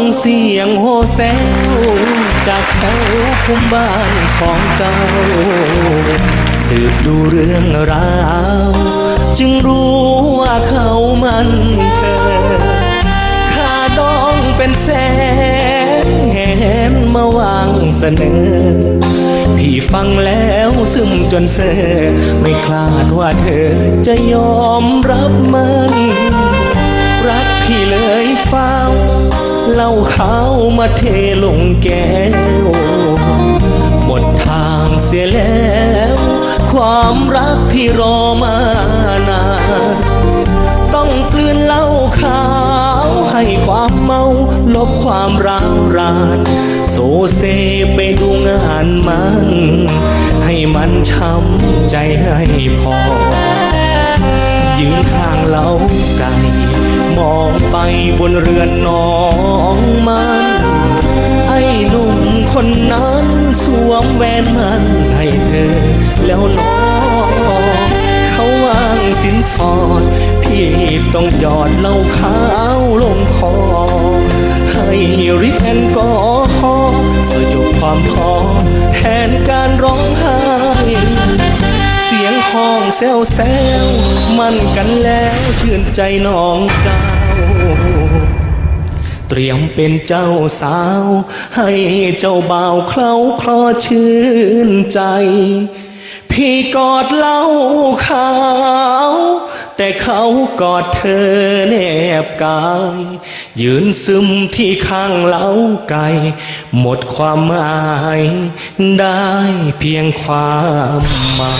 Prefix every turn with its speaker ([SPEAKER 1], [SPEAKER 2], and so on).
[SPEAKER 1] งเสียงโฮแซวจากแถวคุ้มบ้านของเจ้า สืบดูเรื่องราว จึงรู้ว่าเขามันเธอค่าดองเป็นแสนแหนมาวางเสนอ พี่ฟังแล้วซึมจนเซอไม่คลาดว่าเธอจะยอมรับมัน เหล่าขาวมาเทลงแก้ว หมดทางเสียแล้ว ความรักที่รอมานาน ต้องกลืนเหล้าขาว ให้ความเมาลบความร้าวรานโซเซไปดูงานมัน ให้มันช้ำใจให้พอยืนข้างเล้าไก่ มองไปบนเรือนน้องมันไอ้หนุ่มคนนั้นสวมแหวนมันให้เธอ แล้วน้องเขาวางสินสอด พี่ต้องหยอดเหล้าขาวลงคอ ให้ริทแอนกอฮอสยบความพอแท ซวแซวมันกันแล้วชื่นใจน้องเจ้า เตรียมเป็นเจ้าสาว ให้เจ้าบ่าวเคล้าคลอชื่นใจ พี่กอดเล้าขาว แต่เขากอดเธอแนบกาย ยืนซึมที่ข้างเล้าไก่ หมดความหมาย ได้เพียงความเมา